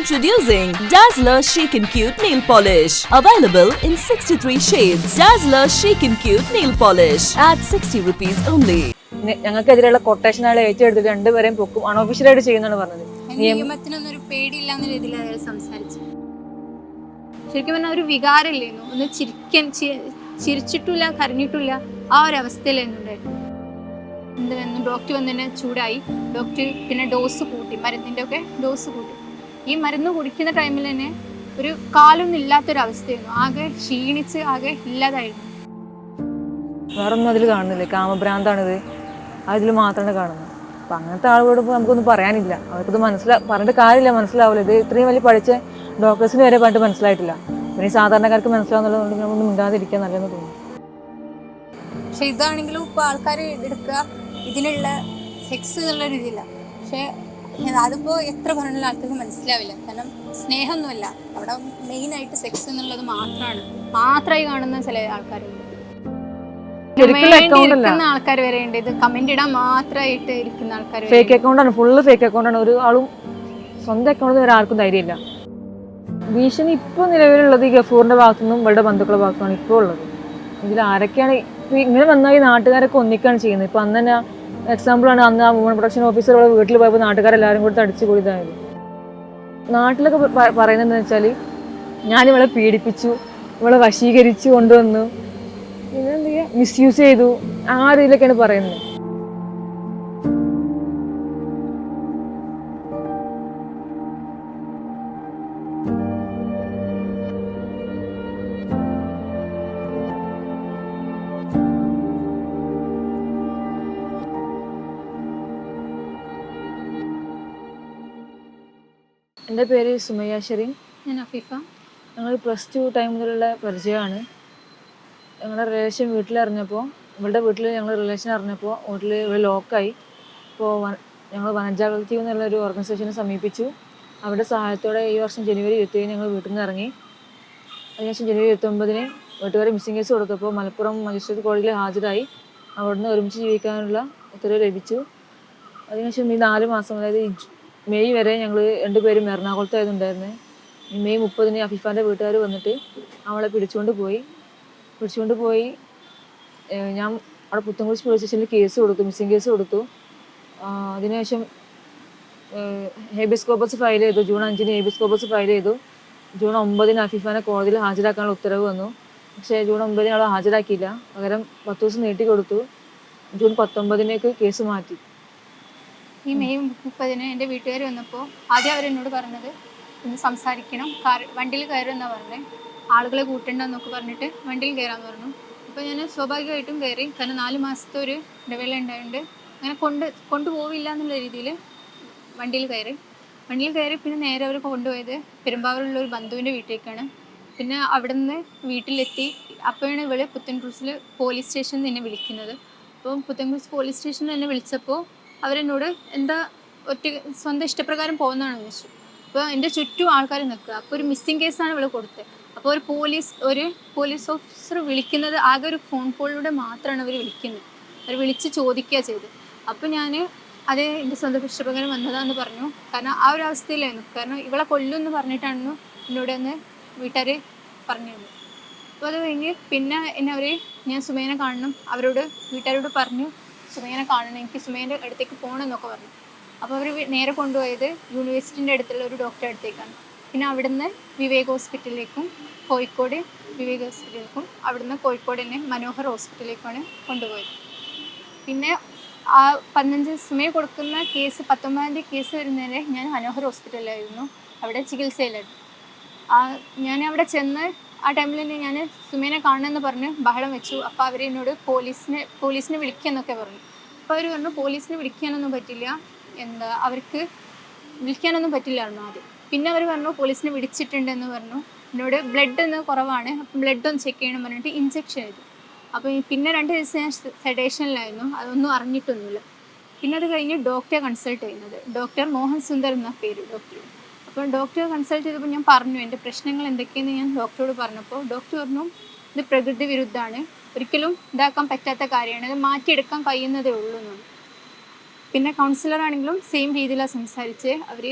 Introducing Dazzler Chic and Cute Nail Polish. Available in 63 shades. Dazzler Chic and Cute Nail Polish. At 60 rupees only. ഞങ്ങൾക്കെതിരെയുള്ള quotation അയാൾ ഏറ്റെടുത്ത് രണ്ടുപേരെയും പൊക്കും. അൺഒഫീഷ്യലായിട്ട് ചെയ്യുന്നതാണ് പറഞ്ഞത്. നിയമത്തിനൊന്നും ഒരു പേടിയില്ലാന്ന രീതിയിൽ അയാൾ സംസാരിച്ചു. ശരിക്കും പറഞ്ഞാൽ ഒരു വികാരമില്ലായിരുന്നു. ഒന്ന് ചിരിക്കാൻ ചിരിച്ചിട്ടില്ല കരഞ്ഞിട്ടില്ല ആ ഒരു അവസ്ഥയിലായിരുന്നു ഉണ്ടായിരുന്നു ഡോക്ടർ വന്നതിനെ ചൂടായി. ഡോക്ടർ പിന്നെ ഡോസ് കൂട്ടി. മരുന്നിന്റെ ഒക്കെ ഡോസ് കൂട്ടി. ഈ മരുന്ന് കുടിക്കുന്ന ടൈമിൽ തന്നെ ഒരു കാലൊന്നും ഇല്ലാത്തൊരവസ്ഥയായിരുന്നു. ആകെ ക്ഷീണിച്ച് ആകെ ഇല്ലാതായിരുന്നു. വേറൊന്നും അതിൽ കാണുന്നില്ല. കാമഭ്രാന്താണിത്. അതിൽ മാത്രമാണ് കാണുന്നത് അപ്പം അങ്ങനത്തെ ആളുകളോട് ഇപ്പോൾ നമുക്കൊന്നും പറയാനില്ല. അവർക്കത് മനസ്സിലാ പറഞ്ഞിട്ട് കാര്യമില്ല മനസ്സിലാവില്ല. ഇത് ഇത്രയും വലിയ പഠിച്ച ഡോക്ടേഴ്സിന് വരെ പറഞ്ഞിട്ട് മനസ്സിലായിട്ടില്ല. പിന്നെ ഈ സാധാരണക്കാർക്ക് മനസ്സിലാവുന്നുള്ളതുകൊണ്ട് നമ്മളൊന്നും മിണ്ടാതിരിക്കാൻ നല്ലതെന്ന് തോന്നുന്നു. പക്ഷേ ഇതാണെങ്കിലും ഇപ്പോൾ ആൾക്കാർ എടുക്കുക ഇതിനുള്ള സെക്സ് എന്നുള്ള രീതിയില്ല. പക്ഷെ അതിപ്പോൾ എത്ര പറഞ്ഞാലും ആൾക്കാർക്ക് മനസ്സിലാവില്ല. കാരണം സ്നേഹമൊന്നുമല്ല. അവിടെ മെയിനായിട്ട് സെക്സ് എന്നുള്ളത് മാത്രമാണ് മാത്രമായി കാണുന്ന ചില ആൾക്കാരുണ്ട്. ഇരിക്കുന്ന ആൾക്കാർ വരെ ഉണ്ട്. ഇത് കമന്റ് ഇടാൻ മാത്രമായിട്ട് ഇരിക്കുന്ന ആൾക്കാർ ഫേക്ക് അക്കൗണ്ടാണ് ഫുള്ള് ഫേക്ക് അക്കൗണ്ടാണ് ഒരു ആളും സ്വന്തം അക്കൗണ്ടിൽ വരെ ആർക്കും ധൈര്യമില്ല. ഭീഷണി ഇപ്പോൾ നിലവിലുള്ളത് ഈ ഗഫൂറിന്റെ ഭാഗത്തുനിന്നും ഇവരുടെ ബന്ധുക്കളുടെ ഭാഗത്തുമാണ് ഇപ്പോൾ ഉള്ളത്. ഇതിൽ ആരൊക്കെയാണ്? ഇങ്ങനെ വന്നാൽ ഈ നാട്ടുകാരൊക്കെ ഒന്നിക്കാണ് ചെയ്യുന്നത്. ഇപ്പൊ അന്ന് തന്നെ എക്സാമ്പിളാണ് അന്ന് ആ വുമൺ പ്രൊട്ടക്ഷൻ ഓഫീസറുടെ വീട്ടിൽ പോയപ്പോൾ നാട്ടുകാരെല്ലാവരും കൂടി അടിച്ചു കൂടിയതായത് നാട്ടിലൊക്കെ പറയുന്നതെന്ന് പറയുന്നത് വെച്ചാൽ ഞാൻ ഇവളെ പീഡിപ്പിച്ചു ഇവളെ വശീകരിച്ചു കൊണ്ടുവന്നു. പിന്നെ എന്താ ചെയ്യുക മിസ്യൂസ് ചെയ്തു. ആ രീതിയിലൊക്കെയാണ് പറയുന്നത്. എന്റെ പേര് സുമയ്യ ശരി ഞാൻ അഫീഫ. ഞങ്ങൾ പ്ലസ് ടു ടൈം മുതലുള്ള പരിചയമാണ്. ഞങ്ങളുടെ റിലേഷൻ വീട്ടിലറിഞ്ഞപ്പോൾ ഇവളുടെ വീട്ടിൽ ഞങ്ങൾ റിലേഷൻ അറിഞ്ഞപ്പോൾ വീട്ടിൽ ഇവിടെ ലോക്കായി. അപ്പോൾ ഞങ്ങൾ വനജാഗൃതി എന്നുള്ളൊരു ഓർഗനൈസേഷനെ സമീപിച്ചു. അവരുടെ സഹായത്തോടെ ഈ വർഷം ജനുവരി ഇരുപത്തി ഞങ്ങൾ വീട്ടിൽ നിന്ന് ഇറങ്ങി. അതിനുശേഷം ജനുവരി ഇരുപത്തൊമ്പതിന് വീട്ടുകാരെ മിസ്സിംഗ് കേസ് കൊടുത്തപ്പോൾ മലപ്പുറം മജിസ്ട്രേറ്റ് കോടതിയിൽ ഹാജരായി. അവിടുന്ന് ഒരുമിച്ച് ജീവിക്കാനുള്ള ഉത്തരവ് ലഭിച്ചു. അതിനുശേഷം ഈ നാല് മാസം അതായത് മെയ് വരെ ഞങ്ങൾ രണ്ടുപേരും എറണാകുളത്തായതുണ്ടായിരുന്നേ മെയ് മുപ്പതിന് അഫിഫാന്റെ വീട്ടുകാർ വന്നിട്ട് അവളെ പിടിച്ചുകൊണ്ട് പോയി. പിടിച്ചുകൊണ്ട് പോയി ഞാൻ അവിടെ പുത്തൻകുറിച്ച് പോലീസ് സ്റ്റേഷനിൽ കേസ് കൊടുത്തു മിസ്സിംഗ് കേസ് കൊടുത്തു. അതിനുശേഷം ഹേബിയസ് കോപ്പസ് ഫയൽ ചെയ്തു. ജൂൺ അഞ്ചിന് ഹേബിയസ് കോപ്പസ് ഫയൽ ചെയ്തു. ജൂൺ ഒമ്പതിന് അഫിഫാനെ കോടതിയിൽ ഹാജരാക്കാനുള്ള ഉത്തരവ് വന്നു. പക്ഷേ ജൂൺ ഒമ്പതിന് അവളെ ഹാജരാക്കിയില്ല. പകരം പത്ത് ദിവസം നീട്ടി കൊടുത്തു. ജൂൺ പത്തൊമ്പതിനേക്ക് കേസ് മാറ്റി. ഈ മെയ് മുപ്പതിന് എന്റെ വീട്ടുകാർ വന്നപ്പോൾ ആദ്യം അവരെന്നോട് പറഞ്ഞത് ഇന്ന് സംസാരിക്കണം. കാർ വണ്ടിയിൽ കയറുമെന്നാ പറഞ്ഞത് ആളുകളെ കൂട്ടണ്ടെന്നൊക്കെ പറഞ്ഞിട്ട് വണ്ടിയിൽ കയറാമെന്ന് പറഞ്ഞു. അപ്പോൾ ഞാൻ സ്വാഭാവികമായിട്ടും കയറി. കാരണം നാല് മാസത്തെ ഒരു ഇടവേള ഉണ്ടായതുകൊണ്ട് അങ്ങനെ കൊണ്ട് കൊണ്ടുപോവില്ല എന്നുള്ള രീതിയിൽ വണ്ടിയിൽ കയറി. വണ്ടിയിൽ കയറി പിന്നെ നേരെ അവർ കൊണ്ടുപോയത് പെരുമ്പാവൂരുള്ള ഒരു ബന്ധുവിന്റെ വീട്ടിലേക്കാണ്. പിന്നെ അവിടെ നിന്ന് വീട്ടിലെത്തി. അപ്പോഴാണ് ഇവൾ പുത്തൻകുരിശിൽ പോലീസ് സ്റ്റേഷനിൽ നിന്ന് വിളിക്കുന്നത്. അപ്പം പുത്തൻകുരിശ് പോലീസ് സ്റ്റേഷനിൽ എന്നെ വിളിച്ചപ്പോൾ അവരെന്നോട് എന്താ ഒറ്റ സ്വന്തം ഇഷ്ടപ്രകാരം പോകുന്നതാണ് ചോദിച്ചു. അപ്പോൾ എന്റെ ചുറ്റും ആൾക്കാർ നിൽക്കുക. അപ്പോൾ ഒരു മിസ്സിങ് കേസാണ് ഇവിടെ കൊടുത്തത്. അപ്പോൾ ഒരു പോലീസ് ഒരു പോലീസ് ഓഫീസർ വിളിക്കുന്നത് ആകെ ഒരു ഫോൺ കോളിലൂടെ മാത്രമാണ് അവർ വിളിക്കുന്നത്. അവർ വിളിച്ച് ചോദിക്കുക ചെയ്ത് അപ്പോൾ ഞാൻ അത് എന്റെ സ്വന്തം ഇഷ്ടപ്രകാരം വന്നതാന്ന് പറഞ്ഞു. കാരണം ആ ഒരു അവസ്ഥയിലായിരുന്നു. കാരണം ഇവളെ കൊല്ലുമെന്ന് പറഞ്ഞിട്ടാണെന്ന് എന്നോട് അന്ന് വീട്ടുകാർ പറഞ്ഞിരുന്നു. അപ്പോൾ അത് കഴിഞ്ഞ് പിന്നെ എന്നെ അവർ ഞാൻ സുമേനെ കാണണം അവരോട് വീട്ടുകാരോട് പറഞ്ഞു. സുമേനെ കാണണം എനിക്ക് സുമേന്റെ അടുത്തേക്ക് പോകണം എന്നൊക്കെ പറഞ്ഞു. അപ്പോൾ അവർ നേരെ കൊണ്ടുപോയത് യൂണിവേഴ്സിറ്റിന്റെ അടുത്തുള്ള ഒരു ഡോക്ടറെ അടുത്തേക്കാണ്. പിന്നെ അവിടുന്ന് വിവേക് ഹോസ്പിറ്റലിലേക്കും കോഴിക്കോട് വിവേക് ഹോസ്പിറ്റലിലേക്കും അവിടുന്ന് കോഴിക്കോട് തന്നെ മനോഹർ ഹോസ്പിറ്റലിലേക്കാണ് കൊണ്ടുപോയത്. പിന്നെ ആ പതിനഞ്ച് സുമയെ കൊടുക്കുന്ന കേസ് പത്തൊമ്പതാം തീയതി കേസ് വരുന്നതിന് ഞാൻ മനോഹർ ഹോസ്പിറ്റലിലായിരുന്നു. അവിടെ ചികിത്സയിലായിരുന്നു. ആ ഞാൻ അവിടെ ചെന്ന് ആ ടൈമിൽ തന്നെ ഞാൻ സുമേനെ കാണണമെന്ന് പറഞ്ഞ് ബഹളം വെച്ചു. അപ്പോൾ അവരെന്നോട് പോലീസിനെ പോലീസിനെ വിളിക്കുക എന്നൊക്കെ പറഞ്ഞു. അപ്പോൾ അവർ പറഞ്ഞു പോലീസിനെ വിളിക്കാനൊന്നും പറ്റില്ല. എന്താ അവർക്ക് വിളിക്കാനൊന്നും പറ്റില്ലായിരുന്നു ആദ്യം. പിന്നെ അവർ പറഞ്ഞു പോലീസിനെ വിളിച്ചിട്ടുണ്ടെന്ന് പറഞ്ഞു. എന്നോട് ബ്ലഡ് ഒന്ന് കുറവാണ് അപ്പം ബ്ലഡ് ഒന്ന് ചെക്ക് ചെയ്യണം പറഞ്ഞിട്ട് ഇഞ്ചെക്ഷൻ ചെയ്തു അപ്പോൾ പിന്നെ രണ്ട് ദിവസം ഞാൻ സെഡേഷനിലായിരുന്നു അതൊന്നും അറിഞ്ഞിട്ടൊന്നുമില്ല. പിന്നെ അത് കഴിഞ്ഞ് ഡോക്ടറെ കൺസൾട്ട് ചെയ്യുന്നത്. ഡോക്ടർ മോഹൻ സുന്ദർ എന്ന പേര് ഡോക്ടർ അപ്പോൾ ഡോക്ടറെ കൺസൾട്ട് ചെയ്തപ്പോൾ ഞാൻ പറഞ്ഞു എന്റെ പ്രശ്നങ്ങൾ എന്തൊക്കെയെന്ന് ഞാൻ ഡോക്ടറോട് പറഞ്ഞപ്പോൾ ഡോക്ടർ പറഞ്ഞു ഇത് പ്രകൃതി വിരുദ്ധമാണ്. ഒരിക്കലും ഇതാക്കാൻ പറ്റാത്ത കാര്യമാണ്. ഇത് മാറ്റിയെടുക്കാൻ കഴിയുന്നതേ ഉള്ളൂ എന്നാണ് പിന്നെ കൗൺസിലർ ആണെങ്കിലും സെയിം രീതിയിലാണ് സംസാരിച്ച്. അവർ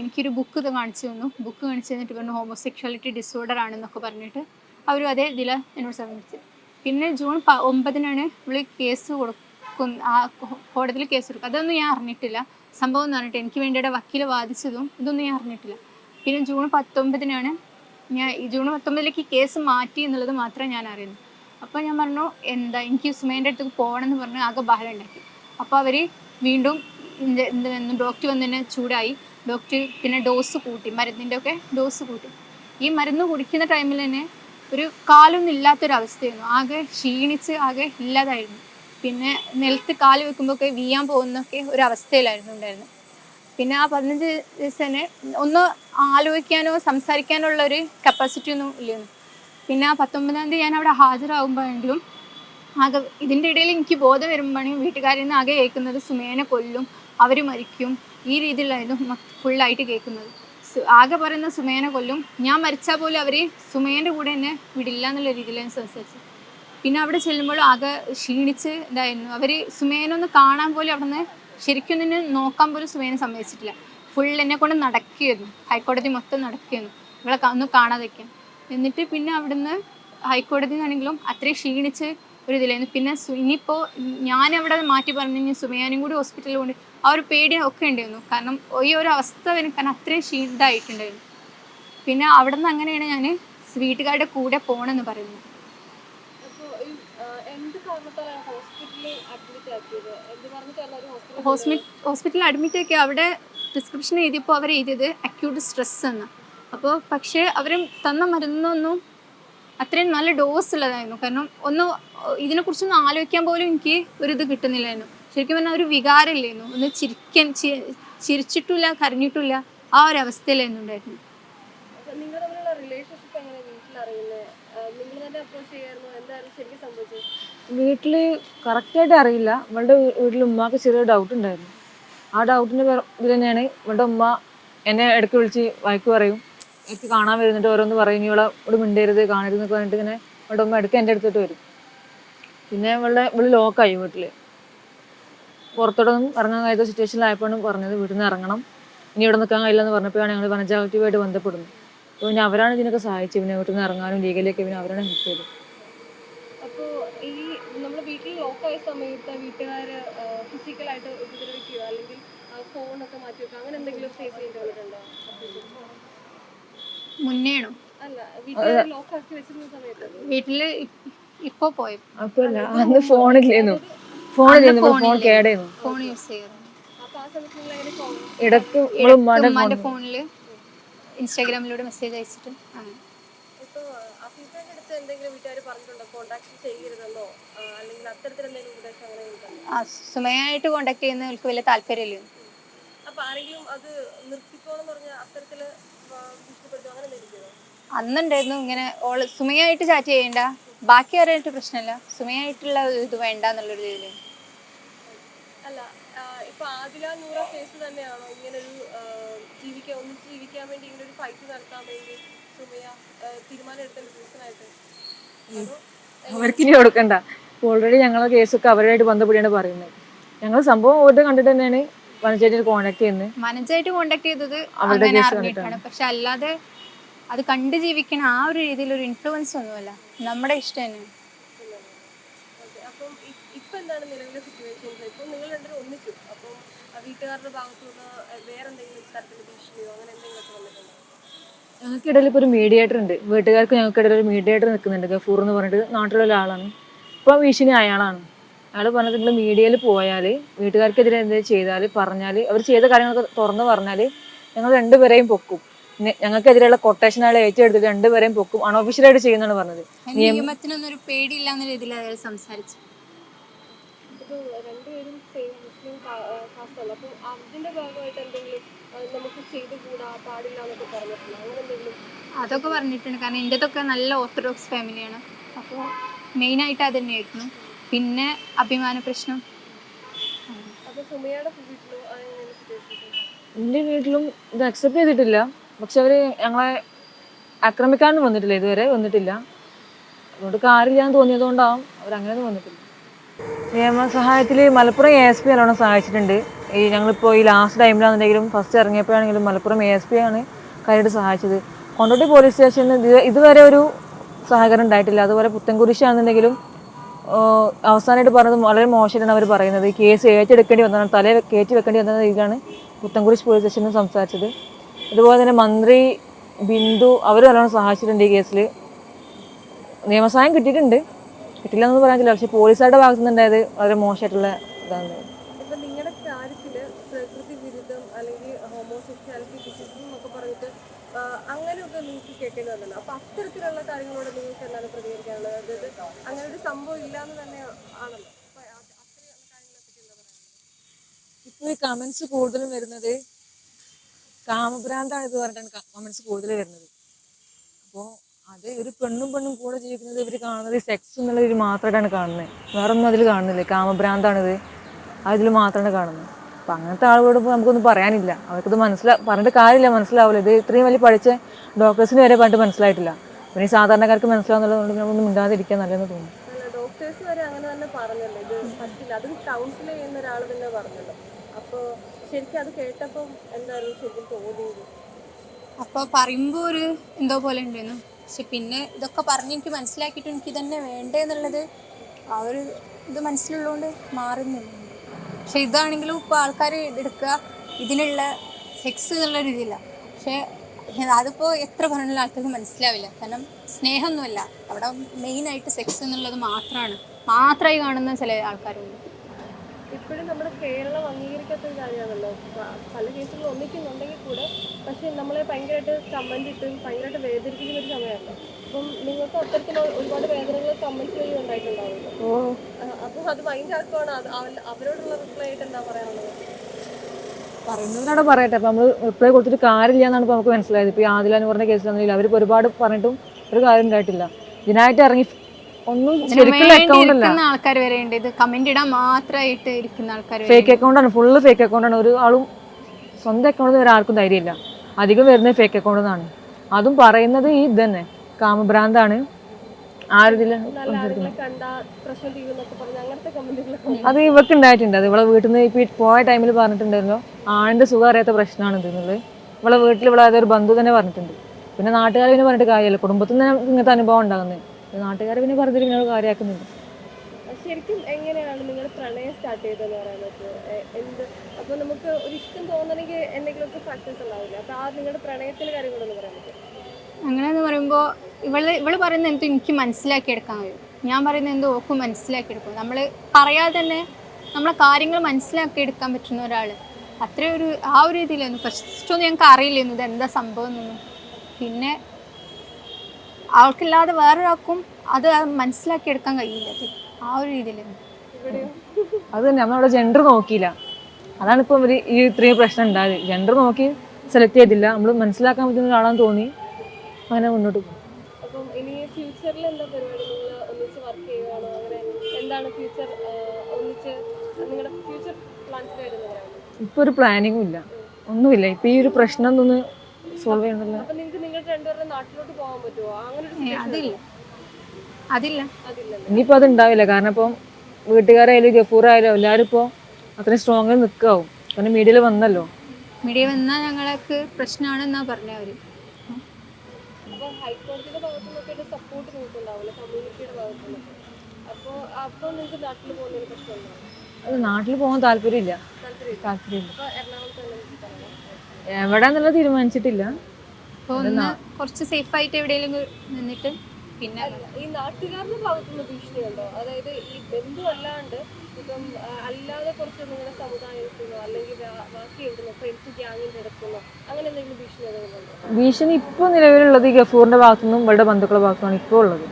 എനിക്കൊരു ബുക്ക് ഇത് കാണിച്ചു തന്നു. ബുക്ക് കാണിച്ചു തന്നിട്ട് പറഞ്ഞു ഹോമോസെക്ഷുവാലിറ്റി ഡിസോർഡർ ആണെന്നൊക്കെ പറഞ്ഞിട്ട് അവരും അതേ ഇതിൽ എന്നോട് സംബന്ധിച്ചു പിന്നെ ജൂൺ ഒമ്പതിനാണ് ഇവൾ കേസ് കൊടുക്കുന്ന ആ കോടതിയിൽ കേസ് കൊടുക്കുക അതൊന്നും ഞാൻ അറിഞ്ഞിട്ടില്ല. സംഭവം എന്ന് പറഞ്ഞിട്ട് എനിക്ക് വേണ്ടിയുടെ വക്കീൽ വാദിച്ചതും ഇതൊന്നും ഞാൻ അറിഞ്ഞിട്ടില്ല. പിന്നെ ജൂൺ പത്തൊമ്പതിനാണ് ഞാൻ ജൂൺ പത്തൊമ്പതിലേക്ക് കേസ് മാറ്റി എന്നുള്ളത് മാത്രമേ ഞാൻ അറിയുന്നു അപ്പോൾ ഞാൻ പറഞ്ഞു എന്താ എനിക്ക് സുമേന്റെ അടുത്ത് പോകണം എന്ന് പറഞ്ഞു ആകെ ബഹളം ഉണ്ടാക്കി അപ്പോൾ അവർ വീണ്ടും ഡോക്ടർ വന്നതിനെ ചൂടായി. ഡോക്ടർ പിന്നെ ഡോസ് കൂട്ടി മരുന്നിന്റെ ഒക്കെ ഡോസ് കൂട്ടി. ഈ മരുന്ന് കുടിക്കുന്ന ടൈമിൽ തന്നെ ഒരു കാലൊന്നും ഇല്ലാത്തൊരവസ്ഥയായിരുന്നു. ആകെ ക്ഷീണിച്ച് ആകെ ഇല്ലാതായിരുന്നു. പിന്നെ നിലത്ത് കാൽ വെക്കുമ്പോഴൊക്കെ വീയാൻ പോകുന്നൊക്കെ ഒരു അവസ്ഥയിലായിരുന്നു ഉണ്ടായിരുന്നു. പിന്നെ ആ പതിനഞ്ച് ദിവസം തന്നെ ഒന്ന് ആലോചിക്കാനോ സംസാരിക്കാനോ ഉള്ള ഒരു കപ്പാസിറ്റി ഒന്നും ഇല്ലായിരുന്നു. പിന്നെ ആ പത്തൊമ്പതാം തീയതി ഞാൻ അവിടെ ഹാജരാകുമ്പോഴെങ്കിലും ആകെ ഇതിന്റെ ഇടയിൽ എനിക്ക് ബോധം വരുമ്പോഴാണ് വീട്ടുകാരിൽ നിന്ന് ആകെ കേൾക്കുന്നത് സുമേനെ കൊല്ലും അവർ മരിക്കും. ഈ രീതിയിലായിരുന്നു ഫുള്ളായിട്ട് കേൾക്കുന്നത്. ആകെ പറയുന്ന സുമേനെ കൊല്ലും. ഞാൻ മരിച്ചാൽ പോലും അവർ സുമേന്റെ കൂടെ എന്നെ വിടില്ല എന്നുള്ള രീതിയിലാണ് സംസാരിച്ചത്. പിന്നെ അവിടെ ചെല്ലുമ്പോഴും ആകെ ക്ഷീണിച്ച് ഇതായിരുന്നു. അവർ സുമേനൊന്ന് കാണാൻ പോലും അവിടെ നിന്ന് ശരിക്കും തന്നെ നോക്കാൻ പോലും സുമേനെ സമ്മതിച്ചിട്ടില്ല. ഫുൾ എന്നെ കൊണ്ട് നടക്കുകയായിരുന്നു. ഹൈക്കോടതി മൊത്തം നടക്കുകയായിരുന്നു. ഇവളെ ഒന്ന് കാണാതൊക്കെ എന്നിട്ട് പിന്നെ അവിടുന്ന് ഹൈക്കോടതി നിന്നാണെങ്കിലും അത്രയും ക്ഷീണിച്ച് ഒരു ഇതിലായിരുന്നു പിന്നെ ഇനിയിപ്പോൾ ഞാൻ അവിടെ മാറ്റി പറഞ്ഞു കഴിഞ്ഞാൽ സുമയാനും കൂടി ഹോസ്പിറ്റലിൽ കൊണ്ട് ആ ഒരു പേടി ഒക്കെ ഉണ്ടായിരുന്നു. കാരണം ഈ ഒരു അവസ്ഥ വരും കാരണം അത്രയും ക്ഷീണിതമായിട്ടുണ്ടായിരുന്നു പിന്നെ അവിടെ നിന്ന് അങ്ങനെയാണ് ഞാൻ വീട്ടുകാരുടെ കൂടെ പോകണമെന്ന് പറയുന്നത്. ഹോസ്പിറ്റലിൽ അഡ്മിറ്റ് ആക്കി അവിടെ പ്രിസ്ക്രിപ്ഷൻ എഴുതിയപ്പോൾ അവർ എഴുതിയത് അക്യൂട്ട് സ്ട്രെസ് എന്ന് അപ്പോൾ പക്ഷേ അവർ തന്ന മരുന്നൊന്നും അത്രയും നല്ല ഡോസ് ഉള്ളതായിരുന്നു കാരണം ഒന്ന് ഇതിനെക്കുറിച്ചൊന്നും ആലോചിക്കാൻ പോലും എനിക്ക് ഒരു ഇത് കിട്ടുന്നില്ലായിരുന്നു. ശരിക്കും പറഞ്ഞാൽ ഒരു വികാരമില്ലായിരുന്നു. ഒന്ന് ചിരിക്കാൻ ചിരിച്ചിട്ടില്ല കരഞ്ഞിട്ടില്ല ആ ഒരു അവസ്ഥയിലായിരുന്നു ഉണ്ടായിരുന്നു വീട്ടിൽ കറക്റ്റായിട്ട് അറിയില്ല. ഇവളുടെ വീട്ടിൽ ഉമ്മാക്ക് ചെറിയ ഡൗട്ട് ഉണ്ടായിരുന്നു. ആ ഡൗട്ടിന്റെ ഇതിൽ തന്നെയാണ് ഇവളുടെ ഉമ്മ എന്നെ ഇടയ്ക്ക് വിളിച്ച് വഴക്ക് പറയും. എനിക്ക് കാണാൻ വരുന്നിട്ട് ഓരോന്ന് പറയും ഇനി ഇവളെ ഇവിടെ മിണ്ടരുത് കാണരുത് എന്നൊക്കെ പറഞ്ഞിട്ട് ഇങ്ങനെ ഇവിടെ ഉമ്മ ഇടയ്ക്ക് എന്റെ അടുത്തോട്ട് വരും. പിന്നെ ഇവളുടെ ഇവൾ ലോക്കായി വീട്ടിൽ പുറത്തോട്ടൊന്നും ഇറങ്ങാൻ കഴിയാത്ത സിറ്റുവേഷനിലായപ്പോഴും പറഞ്ഞത് വീട്ടിൽ നിന്ന് ഇറങ്ങണം. ഇനി ഇവിടെ നിൽക്കാൻ കഴിയില്ല എന്ന് പറഞ്ഞപ്പോഴാണ് ഞങ്ങൾ വനജാഗതിയുമായിട്ട് ബന്ധപ്പെടുന്നത്. അപ്പോൾ പിന്നെ അവരാണ് ഇതിനൊക്കെ സഹായിച്ചത്. പിന്നെ വീട്ടിൽ നിന്ന് ഇറങ്ങാനും ലീഗലിയൊക്കെ പിന്നെ അവരാണ് ഹെൽപ്പ് ചെയ്തത്. അപ്പോൾ ഈ അല്ലെങ്കിൽ ഫോണൊക്കെ മാറ്റി വെക്കുക അങ്ങനെ എന്തെങ്കിലും ഫേസ് ചെയ്യേണ്ടി വന്നിട്ടുണ്ടോ? മുന്നേണോ വീട്ടിൽ ഇപ്പൊ പോയി. അന്ന് ഫോണില്ലേന്നു ഫോണില്ലേന്നു ഫോൺ? കേടായിരുന്നു. ഫോൺ യൂസ് ഇടയ്ക്ക് ഉമ്മാന്റെ ഉമ്മാന്റെ ഇൻസ്റ്റാഗ്രാമിലൂടെ മെസ്സേജ് അയച്ചിട്ട് അങ്ങനെ. സുമയായിട്ട് കോണ്ടാക്ട് ചെയ്യുന്നവർക്ക് വലിയ താല്പര്യമില്ല. അന്നുണ്ടായിരുന്നു ഇങ്ങനെ ഓൾ സുമയായിട്ട് ചാറ്റ് ചെയ്യണ്ട. ബാക്കി ആരായിട്ട് പ്രശ്നമില്ല സുമയായിട്ടുള്ള ഇത് വേണ്ട എന്നുള്ളൊരു ഇതിൽ. അല്ല ഇപ്പൊ ആദില നൂറ കേസ് തന്നെയാണോ? ഇങ്ങനെ ഒരു ജീവിക്കാൻ ഒന്നിച്ച് ജീവിക്കാൻ വേണ്ടി ഇങ്ങനെ ഒരു ഫൈറ്റ് നടത്താൻ വേണ്ടി സുമയ ആ, തീരുമാനം എടുത്ത റീസണായിട്ട് അതോ അവർക്ക് ഇനി കൊടുക്കണ്ട. ഓൾറെഡി ഞങ്ങളെ കേസൊക്കെ അവരുമായിട്ട് ബന്ധപ്പെടിയാണ് പറയുന്നത്. ഞങ്ങൾ സംഭവം ഓർഡർ കണ്ടിട്ട് തന്നെയാണ് വനച്ചേച്ചിയെ കോണ്ടാക്ട് ചെയ്യുന്നത് മനസ്സായിട്ട് കോണ്ടാക്ട് ചെയ്തത് അങ്ങനെ അറിഞ്ഞിട്ടാണ്. പക്ഷെ അല്ലാതെ അത് കണ്ടു ജീവിക്കണ ആ ഒരു രീതിയിൽ ഒരു ഇൻഫ്ലുവൻസ് ഒന്നുമല്ല. നമ്മുടെ ഇഷ്ടം തന്നെയാണ് ഓക്കെ ഇപ്പൊ എന്താണ് നിലവിലെ സിറ്റുവേഷൻസ് ഇപ്പൊ നിങ്ങൾ രണ്ടുപേരും ഒന്നിച്ചു അപ്പം ആ വീട്ടുകാരുടെ ഭാഗത്തുനിന്ന് വേറെ എന്തെങ്കിലും തരത്തിലുള്ള ഭീഷണിയോ അങ്ങനെ എന്തെങ്കിലുമൊക്കെ വന്നിട്ടുണ്ടോ? ഞങ്ങൾക്കിടയിൽ ഇപ്പോൾ ഒരു മീഡിയേറ്റർ ഉണ്ട്. വീട്ടുകാർക്ക് ഞങ്ങൾക്കിടയിൽ ഒരു മീഡിയേറ്റർ നിൽക്കുന്നുണ്ട്. ഗഫൂർ എന്ന് പറഞ്ഞിട്ട് നാട്ടിലുള്ള ആളാണ് ഇപ്പോൾ ഭീഷണി അയാളാണ്. അയാൾ പറഞ്ഞത് നിങ്ങൾ മീഡിയയിൽ പോയാൽ വീട്ടുകാർക്കെതിരെ എന്തെങ്കിലും ചെയ്താൽ പറഞ്ഞാൽ അവർ ചെയ്ത കാര്യങ്ങളൊക്കെ തുറന്നു പറഞ്ഞാൽ ഞങ്ങൾ രണ്ടുപേരെയും പൊക്കും. ഞങ്ങൾക്കെതിരെയുള്ള കൊട്ടേഷൻ അയാൾ ഏറ്റെടുത്തിട്ട് രണ്ടുപേരെയും പൊക്കും. അൺഒഫീഷ്യലായിട്ട് ചെയ്യുന്നതാണ് പറഞ്ഞത്. നിയമത്തിനൊന്നും ഒരു പേടിയില്ല എന്ന രീതിയിൽ അയാൾ സംസാരിച്ചു. ഇപ്പൊ രണ്ടുപേരും സെയിം മുസ്ലിം കാസ്റ്റല്ല? അപ്പോൾ അതിന്റെ ഭാഗമായിട്ട് എന്തെങ്കിലും നമുക്ക് പാടില്ല എന്നൊക്കെ പറഞ്ഞിട്ടുണ്ട്? അങ്ങനെ എന്തെങ്കിലും? അതൊക്കെ പറഞ്ഞിട്ടുണ്ട്. കാരണം എന്റെതൊക്കെ നല്ല ഓർത്തഡോക്സ് ഫാമിലിയാണ് അപ്പോൾ മെയിനായിട്ട് അത് തന്നെയായിരുന്നു. പിന്നെ അഭിമാന പ്രശ്നം. എന്റെ വീട്ടിലോ എന്റെ ഇത് അക്സെപ്റ്റ് ചെയ്തിട്ടില്ല. പക്ഷെ അവർ ഞങ്ങളെ ആക്രമിക്കാനും വന്നിട്ടില്ല ഇതുവരെ വന്നിട്ടില്ല. അതുകൊണ്ട് കാറില്ലാന്ന് തോന്നിയതുകൊണ്ടാവും അവർ അങ്ങനെയൊന്നും വന്നിട്ടില്ല. നിയമസഹായത്തിൽ മലപ്പുറം എ എസ് പി നല്ലോണം സഹായിച്ചിട്ടുണ്ട്. ഈ ഞങ്ങളിപ്പോൾ ഈ ലാസ്റ്റ് ടൈമിലാണെന്നുണ്ടെങ്കിലും ഫസ്റ്റ് ഇറങ്ങിയപ്പോഴാണെങ്കിലും മലപ്പുറം എ എസ് പി ആണ് കാര്യമായിട്ട് സഹായിച്ചത്. കൊണ്ടോട്ടി പോലീസ് സ്റ്റേഷനിൽ ഇത് ഇതുവരെ ഒരു സഹകരണം ഉണ്ടായിട്ടില്ല. അതുപോലെ പുത്തൻകുരിശാണെന്നുണ്ടെങ്കിലും അവസാനമായിട്ട് പറഞ്ഞത് വളരെ മോശമായിട്ടാണ് അവർ പറയുന്നത്. കേസ് ഏറ്റെടുക്കേണ്ടി വന്നതാണ് തല കയറ്റി വെക്കേണ്ടി വന്ന രീതിയിലാണ് പുത്തൻകുരിശ് പോലീസ് സ്റ്റേഷനിൽ സംസാരിച്ചത്. അതുപോലെ തന്നെ മന്ത്രി ബിന്ദു അവർ നല്ലോണം സഹായിച്ചിട്ടുണ്ട് ഈ കേസിൽ നിയമസഹായം കിട്ടിയിട്ടുണ്ട്. കിട്ടില്ല എന്ന് പറയാൻ പക്ഷേ പോലീസുകാരുടെ ഭാഗത്തുനിന്നുണ്ടായത് വളരെ മോശമായിട്ടുള്ള ഇതാണ് ഇപ്പൊ നിങ്ങളുടെ കാര്യത്തിൽ പ്രകൃതി വിരുദ്ധം അല്ലെങ്കിൽ ഹോമോസെക്ഷാലിറ്റി ഡിസിഷൻ എന്നൊക്കെ പറഞ്ഞിട്ട് ആ, അങ്ങനെയൊക്കെ നിങ്ങൾക്ക് കേൾക്കേണ്ടി വന്നല്ലോ അപ്പൊ അത്തരത്തിലുള്ള കാര്യങ്ങളോട് നിങ്ങൾക്ക് എന്താണ് പ്രതികരിക്കാനുള്ളത് അതായത് അങ്ങനെ ഒരു സംഭവം ഇല്ലാന്ന് തന്നെ ആണല്ലോ അപ്പൊ അത് അത്രയും കാര്യങ്ങളെ പറ്റി എന്താ പറയുക ഇപ്പോൾ ഈ കമന്റ്സ് കൂടുതലും വരുന്നത് കാമഭ്രാന്താണ് ഇത് പറഞ്ഞിട്ടാണ് കമന്റ്സ് കൂടുതൽ വരുന്നത്. അപ്പോൾ അത് ഒരു പെണ്ണും പെണ്ണും കൂടെ ജീവിക്കുന്നത് ഇവർ കാണുന്നത് സെക്സ് എന്നുള്ള ഇതിൽ മാത്രമായിട്ടാണ് കാണുന്നത് വേറെ ഒന്നും അതിൽ കാണുന്നില്ല. കാമഭ്രാന്താണിത്. അതിൽ മാത്രമാണ് കാണുന്നത് അപ്പം അങ്ങനത്തെ ആളുകളോട് നമുക്കൊന്നും പറയാനില്ല. അവർക്കത് മനസ്സിലാ പറഞ്ഞിട്ട് കാര്യമില്ല മനസ്സിലാവില്ല ഇത് ഇത്രയും വലിയ പഠിച്ച ഡോക്ടേഴ്സിന് വരെ പറഞ്ഞിട്ട് മനസ്സിലായിട്ടില്ല. പിന്നെ ഈ സാധാരണക്കാർക്ക് മനസ്സിലാവുന്നുള്ളതുകൊണ്ട് നമ്മളൊന്നും മിണ്ടാതിരിക്കാൻ നല്ലതെന്ന് തോന്നുന്നു. ഡോക്ടേഴ്സ് വരെ അങ്ങനെ തന്നെ പറഞ്ഞല്ലോ? ഇത് പറ്റില്ല. അതും കൗൺസിൽ ചെയ്യുന്ന ഒരാൾ തന്നെ പറഞ്ഞല്ലോ. അപ്പൊ ശരിക്കും അത് കേട്ടപ്പം എന്തായിരുന്നു ശരിക്കും തോന്നിയത്? അപ്പോൾ പറയുമ്പോൾ ഒരു എന്തോ പോലെ ഉണ്ടായിരുന്നു. പക്ഷെ പിന്നെ ഇതൊക്കെ പറഞ്ഞ് എനിക്ക് മനസ്സിലാക്കിയിട്ട് എനിക്ക് തന്നെ വേണ്ടേ എന്നുള്ളത് ആ ഒരു ഇത് മനസ്സിലുള്ളതുകൊണ്ട് മാറുന്നില്ല. പക്ഷെ ഇതാണെങ്കിലും ഇപ്പോൾ ആൾക്കാർ എടുക്കുക ഇതിനുള്ള സെക്സ് എന്നുള്ള രീതിയില്ല. പക്ഷേ അതിപ്പോ എത്ര പറഞ്ഞാലും ആൾക്കാർക്ക് മനസ്സിലാവില്ല. കാരണം സ്നേഹമൊന്നുമല്ല. അവിടെ മെയിൻ ആയിട്ട് സെക്സ് എന്നുള്ളത് മാത്രമാണ് മാത്രമായി കാണുന്ന ചില ആൾക്കാരുണ്ട്. ഇപ്പോഴും കേരളം അംഗീകരിക്കാത്ത ഒരു കാര്യമാണല്ലോ. പല കേസുകളും ഒന്നിക്കുന്നുണ്ടെങ്കിൽ കൂടെ പക്ഷെ നമ്മളെ ഭയങ്കരമായിട്ട് ഇട്ടും ഭയങ്കരമായിട്ട് വേദനിപ്പിക്കുന്ന ഒരു സമയമല്ലോ. അപ്പം നിങ്ങൾക്ക് അത്തരത്തിൽ ഒരുപാട് വേദനകൾ കമന്റ് വഴി ഉണ്ടായിട്ടുണ്ടാവുമല്ലോ. അപ്പം അത് മൈൻഡ് ആക്കുവാണ് അത് അവരോടുള്ള റിപ്ലൈ ആയിട്ട് എന്താ പറയാനുള്ളത്? പറയുന്നതിനോട് പറയട്ടെ. അപ്പം നമ്മൾ റിപ്ലൈ കൊടുത്തിട്ട് കാര്യമില്ല എന്നാണ് ഇപ്പോൾ നമുക്ക് മനസ്സിലായത്. ഇപ്പോൾ ഈ ആദില എന്ന് പറഞ്ഞ കേസിലാണെങ്കിലും അവർക്ക് ഒരുപാട് പറഞ്ഞിട്ടും ഒരു കാര്യം ഉണ്ടായിട്ടില്ല ഇതിനായിട്ട് ഇറങ്ങി ഒന്നും ശരിക്കുള്ള അക്കൗണ്ട് അല്ല. ആൾക്കാർ വരെ ഉണ്ട്. ഇത് കമന്റ് ഇടാൻ മാത്രമായിട്ട് ഇരിക്കുന്ന ആൾക്കാർ ഫേക്ക് അക്കൗണ്ടാണ് ഫുള്ള് ഫേക്ക് അക്കൗണ്ടാണ് ഒരു ആളും സ്വന്തം അക്കൗണ്ട് വരെ ആർക്കും ധൈര്യമില്ല. അധികം വരുന്നത് ഫേക്ക് അക്കൗണ്ട് എന്നാണ്. അതും പറയുന്നത് ഈ ഇത് തന്നെ. കാമഭ്രാന്താണ് അത് ഇവർക്ക് ഉണ്ടായിട്ടുണ്ട് അത് ഇവളെ വീട്ടിൽ നിന്ന് ഇപ്പൊ പോയ ടൈമിൽ പറഞ്ഞിട്ടുണ്ടായിരുന്നു. ആണിന്റെ സുഖം അറിയാത്ത പ്രശ്നമാണ് ഇതെന്നുള്ളത് ഇവളെ വീട്ടിൽ ഇവളെ അതൊരു ബന്ധു തന്നെ പറഞ്ഞിട്ടുണ്ട്. പിന്നെ നാട്ടുകാർ പിന്നെ പറഞ്ഞിട്ട് കാര്യമല്ല. കുടുംബത്തിൽ നിന്ന് ഇങ്ങനത്തെ അനുഭവം ഉണ്ടാകുന്നത്. നാട്ടുകാർ പിന്നെ പറഞ്ഞിട്ട് പിന്നെ കാര്യമാക്കുന്നുണ്ട് ശരിക്കും എങ്ങനെയാണ് നിങ്ങൾ പ്രണയം സ്റ്റാർട്ട് ചെയ്തതെന്ന് പറയാൻ പറ്റുമോ? എന്ത്? അപ്പൊ നമുക്ക് ഒരു ഇഷ്ടം തോന്നണമെങ്കിൽ എന്തെങ്കിലുമൊക്കെ ഫാക്ടേഴ്സ് ഉണ്ടാവില്ല? അപ്പൊ ആ നിങ്ങളുടെ പ്രണയത്തിന്റെ കാര്യം കൂടെ ഒന്ന് പറയാൻ പറ്റും അങ്ങനെയെന്ന് പറയുമ്പോൾ ഇവൾ ഇവൾ പറയുന്ന എന്തോ എനിക്ക് മനസ്സിലാക്കിയെടുക്കാൻ കഴിയും. ഞാൻ പറയുന്ന എന്തോ ഓക്കും മനസ്സിലാക്കിയെടുക്കും. നമ്മൾ പറയാതെ തന്നെ നമ്മളെ കാര്യങ്ങൾ മനസ്സിലാക്കിയെടുക്കാൻ പറ്റുന്ന ഒരാൾ അത്രയൊരു ഒരു ആ ഒരു ഇതിലായിരുന്നു. ഫസ്റ്റൊന്നും ഞങ്ങൾക്ക് അറിയില്ലായിരുന്നു ഇത് എന്താ സംഭവം എന്നൊന്നും. പിന്നെ അവൾക്കില്ലാതെ വേറൊരാൾക്കും അത് മനസ്സിലാക്കി എടുക്കാൻ കഴിയില്ല. ആ ഒരു രീതിയിൽ അത് തന്നെ. നമ്മളവിടെ ജെൻഡർ നോക്കിയില്ല. അതാണ് ഇപ്പം ഒരു ഈ ഇത്രയും പ്രശ്നം ഉണ്ടായത്. ജെൻഡർ നോക്കി സെലക്ട് ചെയ്തില്ല. നമ്മൾ മനസ്സിലാക്കാൻ പറ്റുന്ന ഒരാളാന്ന് തോന്നി. അങ്ങനെ മുന്നോട്ട് പോകും അപ്പം ഇനി ഫ്യൂച്ചറിൽ എന്താ പരിപാടി? നിങ്ങൾ ഒന്നിച്ച് വർക്ക് ചെയ്യുകയാണോ അങ്ങനെ എന്താണ് ഫ്യൂച്ചർ ഒന്നിച്ച് നിങ്ങളുടെ ഫ്യൂച്ചർ പ്ലാൻസ് വരുന്നത് പറയാൻ ഇപ്പൊ ഒരു പ്ലാനിങ്ങും ഇല്ല. ഒന്നുമില്ല. ഇപ്പൊ ഈ ഒരു പ്രശ്നം ഒന്ന് സോൾവ് ചെയ്യണമല്ലോ അപ്പോൾ നിങ്ങൾക്ക് നിങ്ങളുടെ രണ്ടുപേരും നാട്ടിലോട്ട് പോകാൻ പറ്റുമോ അങ്ങനെ ഒരു ഏ, അതില്ല. അതില്ല. അതില്ലല്ലോ? ഇനിയിപ്പോൾ അത് ഉണ്ടാവില്ല. കാരണം ഇപ്പം വീട്ടുകാരായാലും ഗഫൂറായാലും എല്ലാവരും ഇപ്പോൾ അത്രയും സ്ട്രോങ്ങിൽ നിൽക്കാവും പിന്നെ മീഡിയയിൽ വന്നല്ലോ. മീഡിയ വന്നാൽ ഞങ്ങൾക്ക് പ്രശ്നമാണെന്നാ പറഞ്ഞ അവർ അപ്പൊ ഹൈക്കോടതിയുടെ ഭാഗത്തു സപ്പോർട്ട് നിങ്ങൾക്ക് ഉണ്ടാവില്ല കമ്മ്യൂണിറ്റിയുടെ ഭാഗത്തു അപ്പോൾ അപ്പോൾ നിങ്ങൾക്ക് നാട്ടിൽ പോകുന്നതിന് പ്രശ്നമുണ്ടോ? അത് നാട്ടിൽ പോകാൻ താല്പര്യമില്ല. താല്പര്യമില്ല. എവിടെന്നുള്ളത് തീരുമാനിച്ചിട്ടില്ല. ഒന്ന് കുറച്ച് സേഫായിട്ട് എവിടെയെങ്കിലും നിന്നിട്ട് പിന്നെ ഈ നാട്ടുകാരുടെ ഭാഗത്തുനിന്ന് ഭീഷണിയുണ്ടോ? അതായത് ഈ ബന്ധു അല്ലാണ്ട് ഇപ്പം അല്ലാതെ കുറച്ച് നിങ്ങളുടെ സമുദായത്തിനോ അല്ലെങ്കിൽ ബാക്കി എവിടുന്നോ ഫ്രണ്ട്സ് ഗ്യാങ്ങിന്റെ അടുത്തുനിന്നോ അങ്ങനെ എന്തെങ്കിലും ഭീഷണി എന്തെങ്കിലും ഭീഷണി ഇപ്പോൾ നിലവിലുള്ളത് ഈ ഗഫൂറിന്റെ ഭാഗത്തുനിന്നും ഇവരുടെ ബന്ധുക്കളുടെ ഭാഗത്തുമാണ് ഇപ്പോൾ ഉള്ളത്.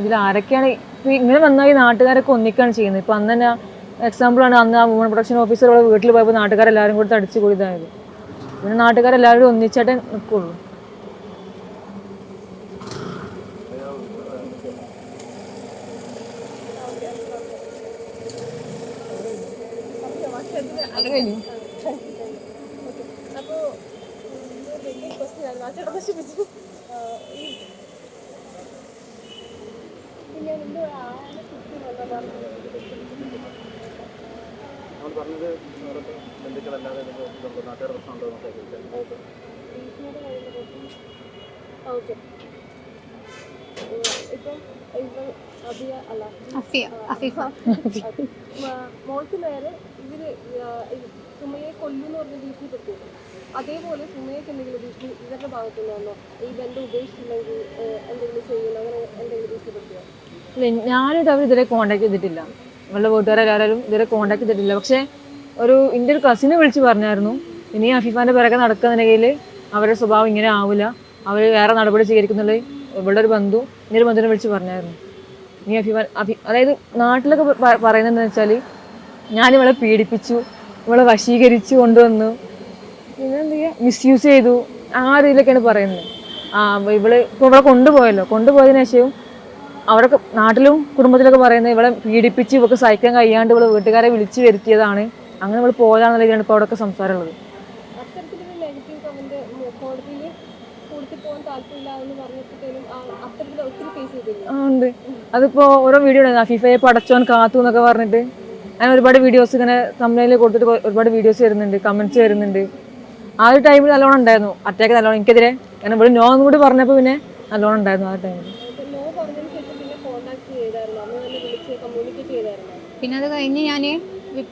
ഇതിൽ ആരൊക്കെയാണ് ഇപ്പൊ ഇങ്ങനെ വന്നാൽ ഈ നാട്ടുകാരൊക്കെ ഒന്നിക്കാണ് ചെയ്യുന്നത്. ഇപ്പൊ അന്ന് തന്നെ എക്സാമ്പിളാണ് അന്ന് ആ വുമൺ പ്രൊട്ടക്ഷൻ ഓഫീസറുടെ വീട്ടിൽ പോയപ്പോൾ നാട്ടുകാരെല്ലാവരും കൂടി അടിച്ചു കൂടി ഇതായത് പിന്നെ നാട്ടുകാരെല്ലാവരും ഒന്നിച്ചായിട്ട് നിൽക്കുള്ളൂ പറഞ്ഞത് ബന്ധുക്കളല്ലാതെ നാട്ടുകാർ പ്രശ്നമുണ്ടോ ഓക്കെ. ഇപ്പം ഇപ്പം അബിയ അല്ല. അഫിയ അഫീഫ. മോൾക്ക് നേരെ ഇവർ സുമയെ കൊല്ലുന്ന് പറഞ്ഞ് ഭീഷണിപ്പെടുത്തി അതേപോലെ സുമയ്ക്ക് എന്തെങ്കിലും ഭീഷണി ഇവരുടെ ഭാഗത്തു നിന്നോ ഈ ബന്ധം ഉപേക്ഷിച്ചില്ലെങ്കിൽ എന്തെങ്കിലും ചെയ്യുന്നു? അങ്ങനെ എന്തെങ്കിലും ഭീഷണിപ്പെടുത്തിയോ ഞാനിത് അവർ ഇതുവരെ കോണ്ടാക്ട് ചെയ്തിട്ടില്ല. അവളുടെ വീട്ടുകാരെല്ലാവരും ഇതുവരെ കോണ്ടാക്ട് ചെയ്തിട്ടില്ല. പക്ഷേ ഒരു എന്റെ ഒരു കസിനെ വിളിച്ച് പറഞ്ഞായിരുന്നു. ഇനി അഫീഫാന്റെ പിറകെ നടക്കുന്നുണ്ടെങ്കിൽ അവരുടെ സ്വഭാവം ഇങ്ങനെ ആവില്ല അവർ വേറെ നടപടി സ്വീകരിക്കുന്നുള്ളത് ഇവളുടെ ഒരു ബന്ധു എന്റെ ഒരു ബന്ധുവിനെ വിളിച്ച് പറഞ്ഞായിരുന്നു. ഇനി അഫീഫാൻ അഫി അതായത് നാട്ടിലൊക്കെ പറയുന്നതെന്ന് വെച്ചാൽ ഞാൻ ഇവളെ പീഡിപ്പിച്ചു ഇവളെ വശീകരിച്ചു കൊണ്ടുവന്നു. പിന്നെ എന്താ ചെയ്യുക മിസ്യൂസ് ചെയ്തു. ആ രീതിയിലൊക്കെയാണ് പറയുന്നത്. ആ ഇവൾ ഇപ്പോൾ ഇവളെ കൊണ്ടുപോയല്ലോ. കൊണ്ടുപോയതിനു ശേഷം അവരൊക്കെ നാട്ടിലും കുടുംബത്തിലൊക്കെ പറയുന്നത് ഇവളെ പീഡിപ്പിച്ച് ഇവൾക്ക് സഹിക്കാൻ കഴിയാണ്ട് ഇവളെ വീട്ടുകാരെ വിളിച്ചു വരുത്തിയതാണ്. അങ്ങനെ നമ്മൾ പോയതാണെന്നുള്ള രീതിയാണ് ഇപ്പോൾ അവിടെയൊക്കെ സംസാരമുള്ളത് ഉണ്ട്. അതിപ്പോ ഓരോ വീഡിയോ ഫിഫയെ അഫീഫയെ പടച്ചോൻ കാത്തു എന്നൊക്കെ പറഞ്ഞിട്ട് അങ്ങനെ ഒരുപാട് വീഡിയോസ് ഇങ്ങനെ തമിഴിൽ കൊടുത്തിട്ട് ഒരുപാട് വീഡിയോസ് വരുന്നുണ്ട് കമന്റ്സ് വരുന്നുണ്ട്. ആ ഒരു ടൈമിൽ നല്ലോണം ഉണ്ടായിരുന്നു. അറ്റാക്ക് നല്ലോണം. എനിക്കെതിരെ. കാരണം ഇവിടെ നോ എന്നും കൂടി പറഞ്ഞപ്പോൾ പിന്നെ നല്ലോണം ഉണ്ടായിരുന്നു ആ ടൈമിൽ നോ പറഞ്ഞതിന് പിന്നെ കോൺടാക്ട് ചെയ്തായിരുന്നു? അന്ന് തന്നെ വിളിച്ച് കമ്മ്യൂണിക്കേറ്റ് ചെയ്തായിരുന്നു? പിന്നെ അത് കഴിഞ്ഞ് ഞാൻ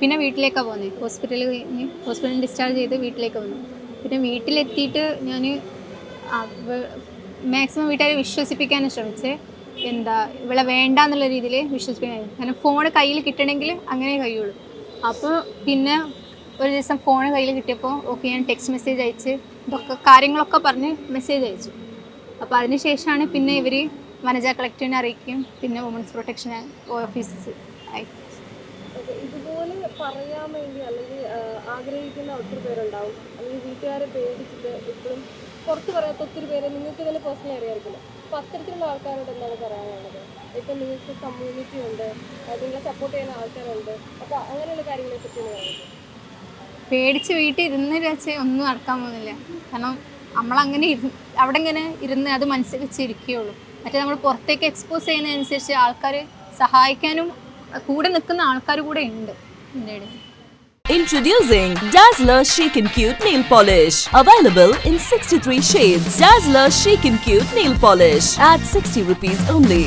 പിന്നെ വീട്ടിലേക്കാണ് പോകുന്നത് ഹോസ്പിറ്റലിൽ കഴിഞ്ഞ് ഹോസ്പിറ്റലിൽ ഡിസ്ചാർജ് ചെയ്ത് വീട്ടിലേക്ക് വന്നു. പിന്നെ വീട്ടിലെത്തിയിട്ട് ഞാൻ മാക്സിമം വീട്ടുകാരെ വിശ്വസിപ്പിക്കാൻ ശ്രമിച്ചേ. എന്താ ഇവിടെ വേണ്ട എന്നുള്ള രീതിയിൽ വിശ്വസിപ്പിക്കാൻ കാരണം ഫോൺ കയ്യിൽ കിട്ടണമെങ്കിൽ അങ്ങനെ കഴിയുള്ളൂ. അപ്പോൾ പിന്നെ ഒരു ദിവസം ഫോൺ കയ്യിൽ കിട്ടിയപ്പോൾ ഓക്കെ ഞാൻ ടെക്സ്റ്റ് മെസ്സേജ് അയച്ച് ഇതൊക്കെ കാര്യങ്ങളൊക്കെ പറഞ്ഞ് മെസ്സേജ് അയച്ചു. അപ്പോൾ അതിന് ശേഷമാണ് പിന്നെ ഇവർ വനജ കളക്ടറിനെ അറിയിക്കുകയും പിന്നെ വുമൻസ് പ്രൊട്ടക്ഷൻ ഓഫീസസ് അയക്കും ഇതുപോലെ പറയാൻ വേണ്ടി അല്ലെങ്കിൽ ആഗ്രഹിക്കുന്ന ഒത്തിരി പേരുണ്ടാവും. അല്ലെങ്കിൽ വീട്ടുകാരെ പേടിച്ചിട്ട് ഇപ്പോഴും പുറത്ത് പറയാത്ത ഒത്തിരി പേരെ നിങ്ങൾക്ക് തന്നെ പേഴ്സണലി അറിയാമായിരിക്കില്ല അപ്പൊ അത്തരത്തിലുള്ള ആൾക്കാരോട് എന്താണ് പറയാനുള്ളത്? ഇപ്പം നിങ്ങൾക്ക് കമ്മ്യൂണിറ്റി ഉണ്ട് നിങ്ങളെ സപ്പോർട്ട് ചെയ്യുന്ന ആൾക്കാരുണ്ട്. അപ്പോൾ അങ്ങനെയുള്ള കാര്യങ്ങളെ പറ്റി ഒന്ന് പറയുന്നത് പേടിച്ച് വീട്ടിൽ ഇരുന്ന് വെച്ച് ഒന്നും നടക്കാൻ പോകുന്നില്ല. കാരണം നമ്മളങ്ങനെ ഇരുന്ന് അവിടെ ഇങ്ങനെ ഇരുന്ന് അത് മനസ്സിൽ വെച്ചിരിക്കുകയുള്ളൂ. മറ്റേ നമ്മൾ പുറത്തേക്ക് എക്സ്പോസ് ചെയ്യുന്നതനുസരിച്ച് ആൾക്കാർ സഹായിക്കാനും കൂടെ നിൽക്കുന്ന ആൾക്കാർ കൂടെ ഉണ്ട് എന്റെ Introducing Dazzler Chic and Cute Nail Polish. Available in 63 shades. Dazzler Chic and Cute Nail Polish at 60 rupees only.